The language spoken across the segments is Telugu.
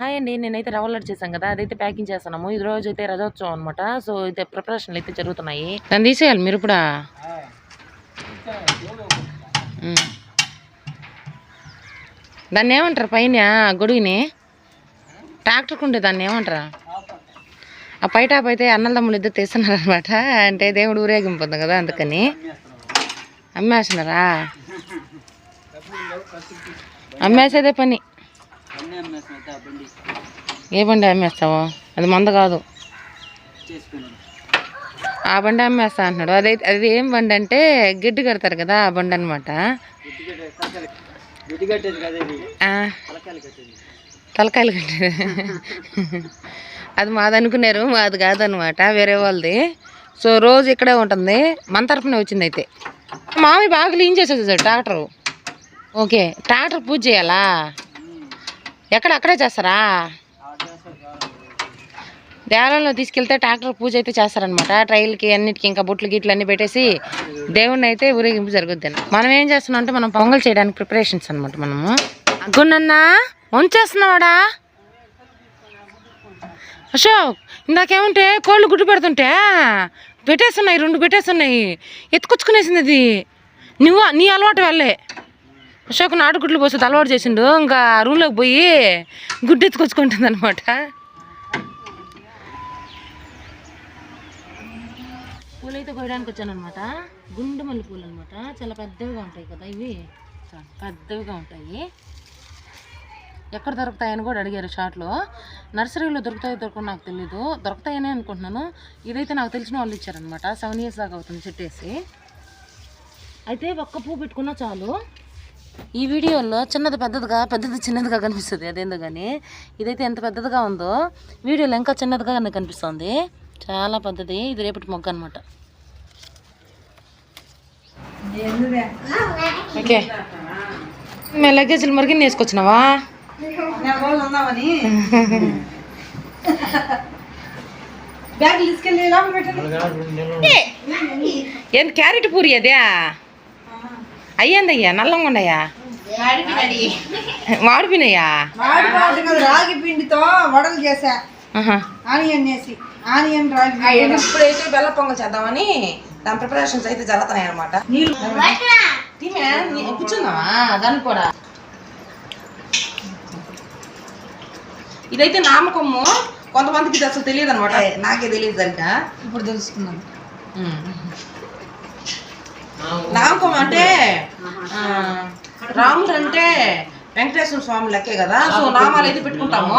హాయ్ అండి నేనైతే రవ్వ లడ్డు చేశాను కదా అదైతే ప్యాకింగ్ చేస్తున్నాము. ఈ రోజు అయితే రథోత్సవం అనమాట సో అయితే ప్రిపరేషన్లు అయితే జరుగుతున్నాయి. దాన్ని తీసేయాలి మీరు కూడా. దాన్ని ఏమంటారు పైన గొడుగుని? ట్రాక్టర్కి ఉండే దాన్ని ఏమంటారా? ఆ పై టాప్ అయితే అన్నల ఇద్దరు తీస్తున్నారు అనమాట అంటే దేవుడు ఊరేగింపుంది కదా అందుకని. అమ్మేస్తున్నారా? అమ్మేసేదే పని. ఏ బండి అమ్మేస్తావు? అది మంద కాదు. ఆ బండి అమ్మేస్తా అంటున్నాడు. అదే అది ఏం బండి అంటే గిడ్డు కడతారు కదా ఆ బండి అనమాట తలకాయలు. కట్టేది అది మాది అనుకున్నారు మాది కాదనమాట వేరే వాళ్ళది. సో రోజు ఇక్కడే ఉంటుంది మన తరపునే వచ్చింది అయితే. మామి బాగా క్లీన్ చేసేది సార్ ట్రాక్టరు ఓకే ట్రాక్టర్ పూజ చేయాలా? ఎక్కడ? అక్కడే చేస్తారా? దేవాలయంలో తీసుకెళ్తే ట్రాక్టర్ పూజ అయితే చేస్తారనమాట ట్రైల్కి అన్నిటికీ ఇంకా బొట్లు గిట్లు అన్ని పెట్టేసి దేవుణ్ణి అయితే ఊరేగింపు జరుగుద్ది. మనం ఏం చేస్తున్నాం అంటే మనం పొంగల్ చేయడానికి ప్రిపరేషన్స్ అనమాట మనము. అగ్గునన్నా వంచేస్తున్నావాడా? అశోక్ ఇందాకేమంటే కోళ్ళు గుడ్డు పెడుతుంటే పెట్టేస్తున్నాయి రెండు పెట్టేస్తున్నాయి ఎత్తుకొచ్చుకునేసింది అది. నువ్వు నీ అలవాటు వాళ్ళే అశోక్ నాటు గుడ్లు పోసేది అలవాటు చేసిండు. ఇంకా రూమ్లోకి పోయి గుడ్డు ఎత్తుకొచ్చుకుంటుంది అనమాట పూలు అయితే కోయడానికి వచ్చాను అనమాట గుండు మల్లి పూలు అనమాట చాలా పెద్దవిగా ఉంటాయి కదా ఇవి. చాలా పెద్దవిగా ఉంటాయి. ఎక్కడ దొరుకుతాయని కూడా అడిగారు షాట్లో. నర్సరీలో దొరుకుతాయో దొరకవు నాకు తెలీదు. దొరుకుతాయని అనుకుంటున్నాను. ఇదైతే నాకు తెలిసిన వాళ్ళు ఇచ్చారనమాట సెవెన్ ఇయర్స్ దాకా అవుతుంది చెట్టేసి. అయితే ఒక్క పువ్వు పెట్టుకున్నా చాలు. ఈ వీడియోలో చిన్నది పెద్దదిగా పెద్దది చిన్నదిగా కనిపిస్తుంది. అదేందో కానీ ఇదైతే ఎంత పెద్దదిగా ఉందో వీడియోలో ఇంకా చిన్నదిగా నాకు కనిపిస్తుంది. చాలా పెద్దది. ఇది రేపటి మొగ్గ అనమాట ఓకే. మేము లగేజీలు మరిగిన వేసుకొచ్చినావా? ఏం క్యారెట్ పూరి అదే? అయ్యిందయ్యా నల్లంగా ఉన్నాయా మాడిపోయినాయా వాడి పాటు కదా రాగి పిండితో వడలు చేసా. ఆనియన్ వేసి ఆనియన్ రాగి పిండి. ఇప్పుడైతే బెల్ల పొంగల్ చేద్దామని దాని ప్రిపరేషన్స్ అయితే జరుగుతున్నాయి అనమాట కూర్చుందామా దాన్ని కూడా ఇదైతే నామకము కొంతమందికి ఇది అసలు తెలియదు అనమాట నాకే తెలియదు సరిగ్గా ఇప్పుడు తెలుసుకున్నాను నామకం అంటే రాముడు అంటే వెంకటేశ్వర స్వామి లెక్కే కదా సో నామాలు అయితే పెట్టుకుంటాము?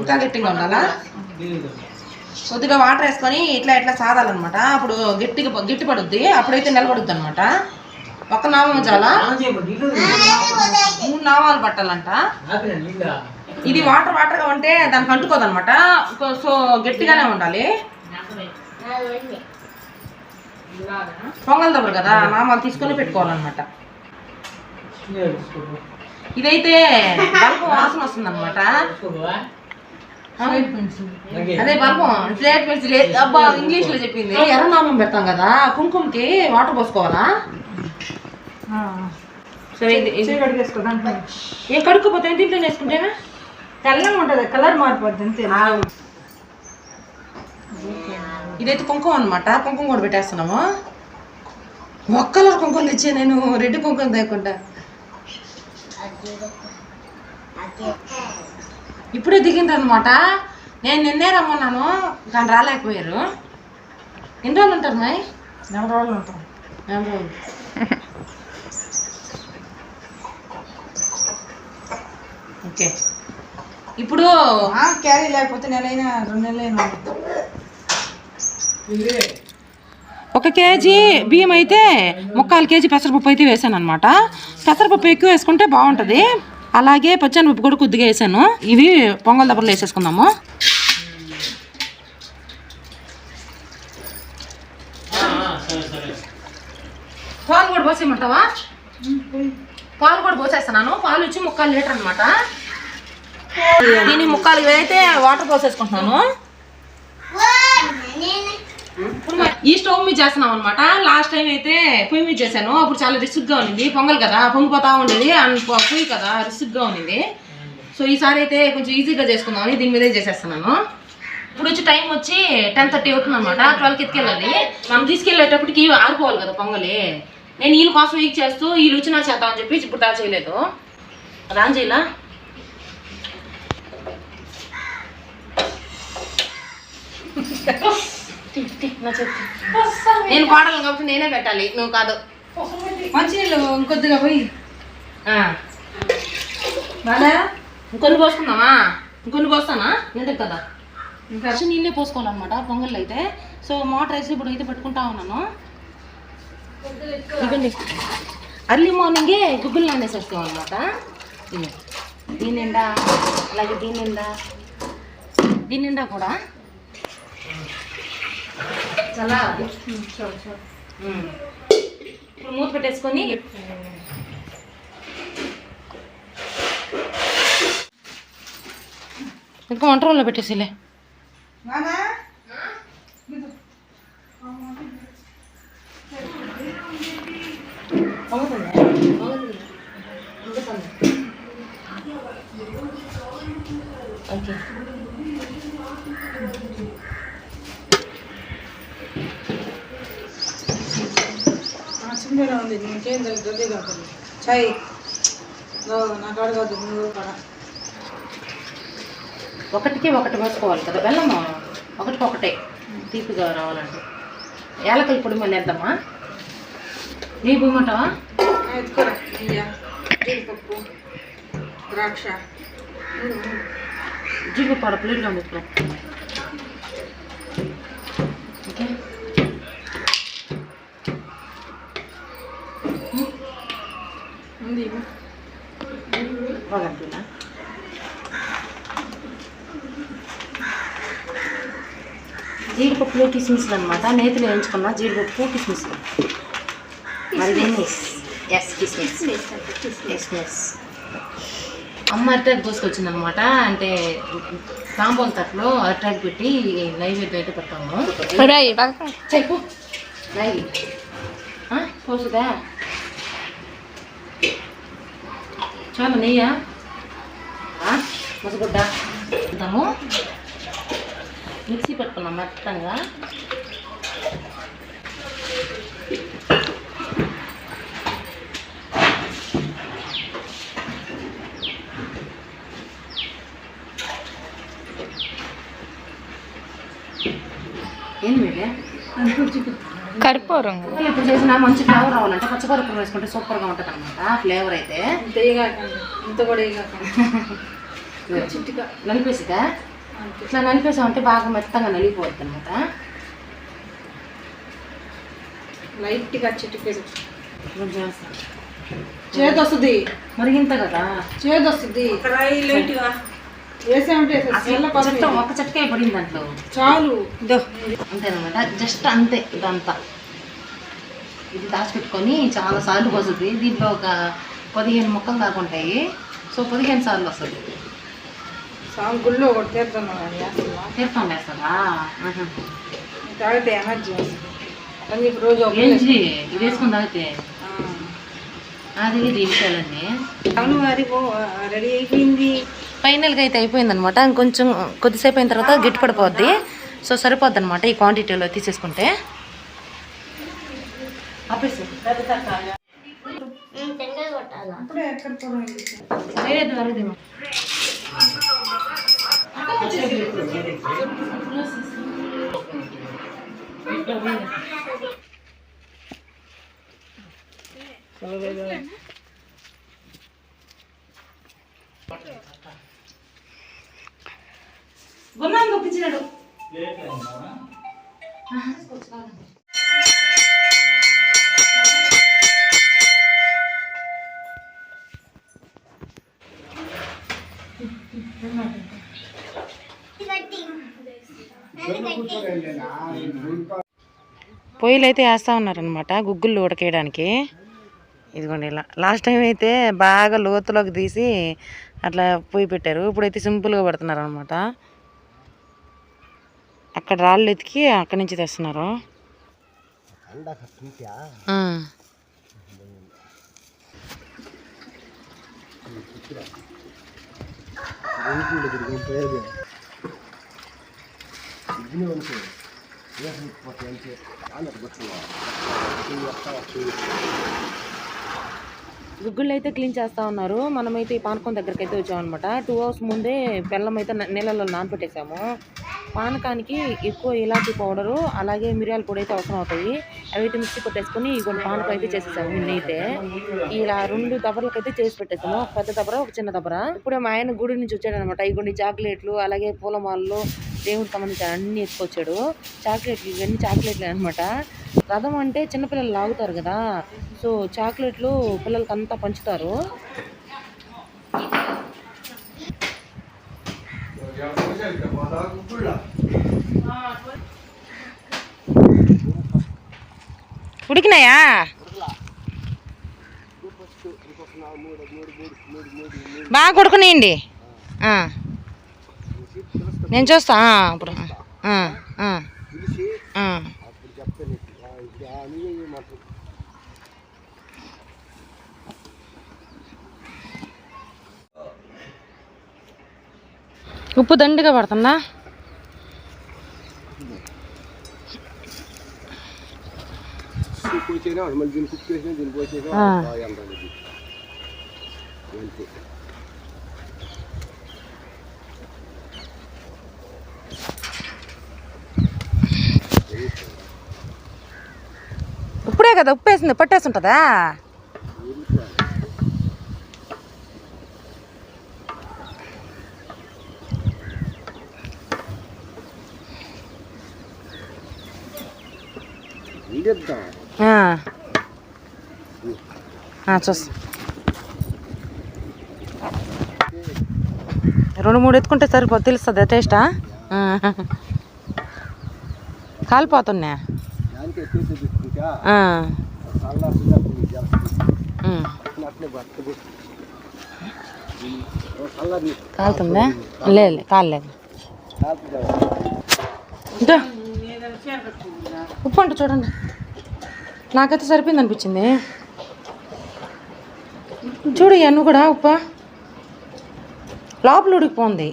ఇంకా గట్టిగా ఉండాలా? కొద్దిగా వాటర్ వేసుకొని ఇట్లా ఇట్లా సాదాలన్నమాట. అప్పుడు గట్టిగా గట్టి పడుద్ది అప్పుడైతే నిలబడుద్ది అనమాట ఒక నామం చాలా మూడు నామాలు పట్టాలంట. ఇది వాటర్ వాటర్గా ఉంటే దానికి అంటుకోదన్నమాట. సో గట్టిగానే ఉండాలి. పొంగల్ దబ్బరు కదా నామాలు తీసుకొని పెట్టుకోవాలన్నమాట. ఇదైతే బల్బం వాసన వస్తుంది అనమాట అదే బల్బం స్లేట్ పెన్సిల్ అబ్బా ఇంగ్లీష్లో చెప్పింది. ఎర్రనామం పెడతాం కదా కుంకుమకి వాటర్ పోసుకోవాలా? సరే ఏం కడుక్కోపోతే దీంట్లో వేసుకుంటే తెల్లగా ఉంటుంది కలర్ మారిపోద్ది అంతే. ఇదైతే కుంకుమ అనమాట కుంకుమ కూడా పెట్టేస్తున్నాము. ఒక్క కలర్ కుంకుమ తెచ్చే నేను. రెడ్ కుంకుమ తేకుండా. ఇప్పుడే దిగిండ్రు అనమాట నేను నిన్నే రమ్మన్నాను. కానీ రాలేకపోయారు. ఎన్ని రోజులు ఉంటారు మై నెల రోజులు ఉంటాం. నెల రోజులు. ఓకే. ఇప్పుడు క్యారీ లేకపోతే నెలైనా రెండు నెలలైనా ఒక కేజీ బియ్యం అయితే ముక్కాలు కేజీ పెసరపప్పు అయితే వేసాను అనమాట పెసరపప్పు ఎక్కువ వేసుకుంటే బాగుంటుంది. అలాగే పచ్చనిపప్పు కూడా కొద్దిగా వేసాను. ఇవి పొంగల్ దెబ్బలు వేసేసుకుందాము. పాలు కూడా పోసేయమంటావా? పాలు కూడా పోసేస్తున్నాను. పాలు వచ్చి ముక్కాలు లీటర్ అనమాట దీని ముక్కాలు అయితే వాటర్ పోసేసుకుంటున్నాను. ఈ స్టవ్ మీద చేస్తున్నాం అనమాట లాస్ట్ టైం అయితే పొయ్యి మీద చేశాను. అప్పుడు చాలా రిస్క్గా ఉండింది. పొంగల్ కదా పొంగిపోతా ఉండేది. అండ్ పొయ్యి కదా రిస్క్గా ఉండింది. సో ఈసారి అయితే కొంచెం ఈజీగా చేసుకుందామని దీని మీదే చేసేస్తున్నాను. ఇప్పుడు వచ్చి టైం వచ్చి టెన్ థర్టీ అవుతుంది అనమాట ట్వెల్వ్కి ఎత్తుకెళ్ళాలి. మనం తీసుకెళ్ళేటప్పటికి ఆరిపోవాలి కదా పొంగలి. నేను వీళ్ళ కోసం వీక్ చేస్తూ వీళ్ళు వచ్చి నా చేద్దామని చెప్పి ఇప్పుడు దా చేయలేదు. రాన్ చేయలా నేను కోడలు కాబట్టి నేనే పెట్టాలి. నువ్వు కాదు. మంచినీళ్ళు ఇంకొద్దిగా పోయి. బాగా? ఇంకొన్ని పోసుకుందామా? ఇంకొన్ని పోస్తానా? నిండు కదా? ఇంకా? ఫస్ట్ నీళ్ళే పోసుకోవాలన్నమాట పొంగల్ అయితే. సో మోటార్ వేసి ఇప్పుడు అయితే పెట్టుకుంటా ఉన్నాను. ఇవ్వండి. అర్లీ మార్నింగే గుగ్గులు నానేసేస్తాం అనమాట దీని నిండా అలాగే దీని నిండా. దీని నిండా కూడా. చాలా. ఇప్పుడు మూత పెట్టేసుకొని ఇంకా వంట రూమ్లో పెట్టేసిలే? ఓకే. సింబేలా ఉంది. నీకేం తెలుసు దొడ్డి కాకుండా చాయ్ ఓ, నా కాడ కాదు నువ్వు కాడ. ఒకటికి ఒకటి వేసుకోవాలి కదా బెల్లము? ఒకటికి ఒకటే తీపిగా రావాలంటే. ఏలకల పొడి మళ్ళీ వేద్దామా? నీ పోయమంటావా ఆ, ఎత్తుకోరా. జీడిపప్పు ద్రాక్ష. జీడిపప్పు ఆడ ప్లేట్లో పెట్టుకో ఓకే జీడిపప్పులో కిస్మిస్ అనమాట నేతిలో వేయించుకున్న జీడిపప్పు కిస్మిస్ మరి కిస్మిస్. ఎస్ కిస్మిస్. కిస్మిస్ అమ్మ అరటాకు కోసుకొచ్చింది అనమాట అంటే కాంపౌండ్ తట్లో అరటాకు పెట్టి నైవేద్యం అయితే పెట్టాము చెప్పు. పోసుదా? చాలా నెయ్యా మసగుడ్డ ఇద్దాము మిక్సీ పెట్టుకున్నాం మెత్తంగా ఏంది మీరే కర్పూరం. ఇప్పుడు చేసిన మంచి ఫ్లేవర్ రావాలంటే పచ్చకరపు వేసుకుంటే సూపర్గా ఉంటుంది అనమాట ఫ్లేవర్ అయితే. ఇంత కూడా నలిపేసిదా ఇట్లా నలిపేసామంటే బాగా మెత్తగా నలిగిపోద్ది అనమాట లైట్గా చిట్టుకేడు కొంచెం చేదు వస్తుంది మరి ఇంత కదా? చేదు వస్తుంది లైట్గా. చెట్ట ఒక చెట్టకాయ పడింది దాంట్లో. చాలు. అంతేనమాట. జస్ట్ అంతే ఇదంతా. ఇది దాచిపెట్టుకొని చాలా సార్లు వస్తుంది దీంట్లో ఒక పదిహేను మొక్కలు దాకా ఉంటాయి. సో పదిహేను సార్లు వస్తుంది. గుళ్ళో ఒకటి తీర్థం తీర్థం. తాగితే ఎనర్జీ వస్తుంది. రోజు ఏంటి? ఇది వేసుకుని తాగితే. అది అవును రెడీ అయిపోయింది. ఫైనల్గా అయితే అయిపోయింది అనమాట ఇంకొంచెం కొద్దిసేపు అయిన తర్వాత గిట్టుపడిపోద్ది. సో సరిపోద్ది అనమాట ఈ క్వాంటిటీలో తీసేసుకుంటే. ఆపేసి అప్పుడే పొయ్యిలు అయితే వేస్తూ ఉన్నారనమాట గుగ్గులు ఉడకేయడానికి. ఇదిగోండి ఇలా లాస్ట్ టైం అయితే బాగా లోతులోకి తీసి అట్లా పొయ్యి పెట్టారు. ఇప్పుడైతే సింపుల్గా పెడుతున్నారు అనమాట అక్కడ రాళ్ళు ఎతికి అక్కడి నుంచి తెస్తున్నారు. గుగ్గుళ్ళు అయితే క్లీన్ చేస్తా ఉన్నారు. మనమైతే ఈ పానకం దగ్గరికి అయితే వచ్చామన్నమాట. టూ అవర్స్ ముందే బెల్లం అయితే నీళ్ళలో నానబెట్టేసాము పానకానికి ఎక్కువ ఇలాచీ పౌడరు అలాగే మిరియాల పొడి అయితే అవసరం అవుతాయి అవి అయితే మిక్సీ కొట్టేసుకొని కొన్ని పానకం అయితే చేసేసాము నిన్నైతే అయితే ఇలా రెండు దబరలకైతే అయితే చేసి పెట్టేసాము ఒక పెద్ద దబర ఒక చిన్న దబర ఇప్పుడు మా ఆయన గుడి నుంచి వచ్చాడనమాట ఈ చాక్లెట్లు అలాగే పూలమాలలు దేవుడికి సంబంధించిన అన్ని ఎత్తుకొచ్చాడు చాక్లెట్లు ఇవన్నీ చాక్లెట్లు అనమాట రథం అంటే చిన్నపిల్లలు లాగుతారు కదా సో చాక్లెట్లు పిల్లలకి అంతా పంచుతారు ఉడికినాయా? బాగా ఉడకనియండి నేను చూస్తా ఇప్పుడు ఉప్పు దండిగా పడుతుందా? మళ్ళీ దీన్ని కుక్ చేసినా దీన్ని పోసేసినా. బాగా ఎండాలి. అంతే ఇప్పుడే కదా ఉప్పు వేసింది పట్టేసి ఉంటుందా వీడేద్దాం ఆ. ఆ, చూస్తా. రెండు మూడు ఎత్తుకుంటే సరిపోదు తెలుస్తుందా టేస్టా కాలిపోతున్నా కాలుతుందా? లేదు లేదు, కాలేదు ఉప్పు అంట చూడండి. నాకైతే సరిపోయింది అనిపించింది. చూడు నువ్వు కూడా ఉప్ప. లోపల ఉడికిపోంది.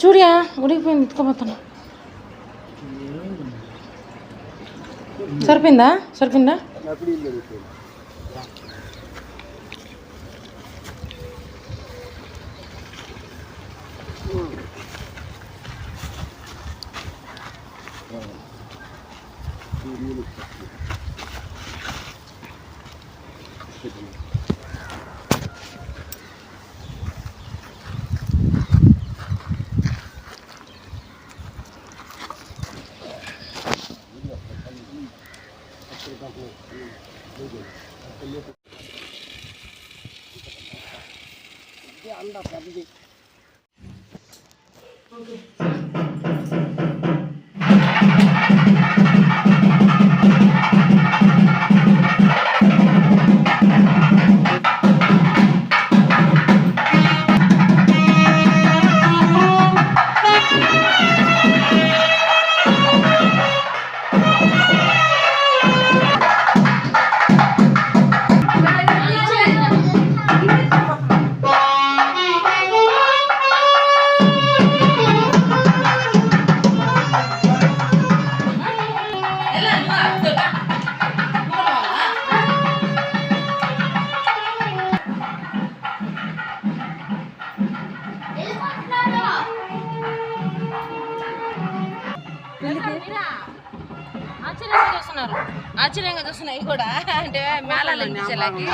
చూడియా ఉడికిపోయింది ఎత్తుకోపోతున్నా సరిపోయిందా? సరిపోయిందా? చూస్తున్నారు. ఆశ్చర్యంగా చూస్తున్నాయి కూడా. అంటే మేళాలు అనిపించేలాకి